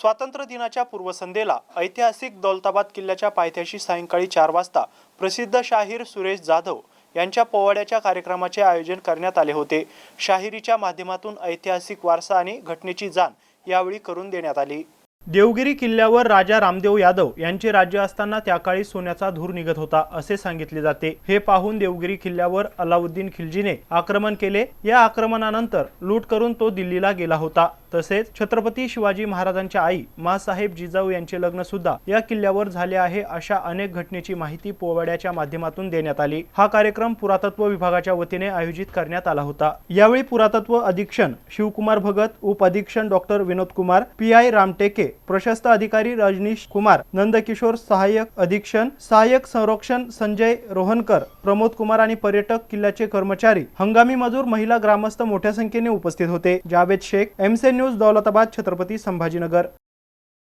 स्वातंत्र्य दिनाच्या पूर्वसंध्येला ऐतिहासिक दौलताबाद किल्ल्याच्या पायथ्याशी सायंकाळी चार वाजता प्रसिद्ध शाहीर सुरेश जाधव यांच्या पोवाड्याच्या कार्यक्रमाचे आयोजन करण्यात आले होते. शाहिरीच्या माध्यमातून ऐतिहासिक वारसा आणि घटनेची जाण यावेळी करून देण्यात आली. देवगिरी किल्ल्यावर राजा रामदेव यादव यांचे राज्य असताना त्याकाळी सोन्याचा धूर निघत होता असे सांगितले जाते. हे पाहून देवगिरी किल्ल्यावर अलाउद्दीन खिलजीने आक्रमण केले. या आक्रमणानंतर लूट करून तो दिल्लीला गेला होता. तसेच छत्रपती शिवाजी महाराजांच्या आई मासाहेब जिजाऊ यांचे लग्न सुद्धा या किल्ल्यावर झाले आहे अशा अनेक घटनेची माहिती पोवाड्याच्या माध्यमातून देण्यात आली. हा कार्यक्रम पुरातत्व विभागाच्या वतीने आयोजित करण्यात आला होता. यावेळी पुरातत्व अधीक्षण शिवकुमार भगत उप अधीक्षण doctor Vinod Kumar P I Ramteke प्रशस्त अधिकारी रजनीश कुमार नंदकिशोर सहाय्यक अधीक्षण सहाय्यक संरक्षण संजय रोहनकर प्रमोद कुमार आणि पर्यटक किल्ल्याचे कर्मचारी हंगामी मजूर महिला ग्रामस्थ मोठ्या संख्येने उपस्थित होते. जावेद शेख एमसे न्यूज दौलताबाद छत्रपती संभाजीनगर.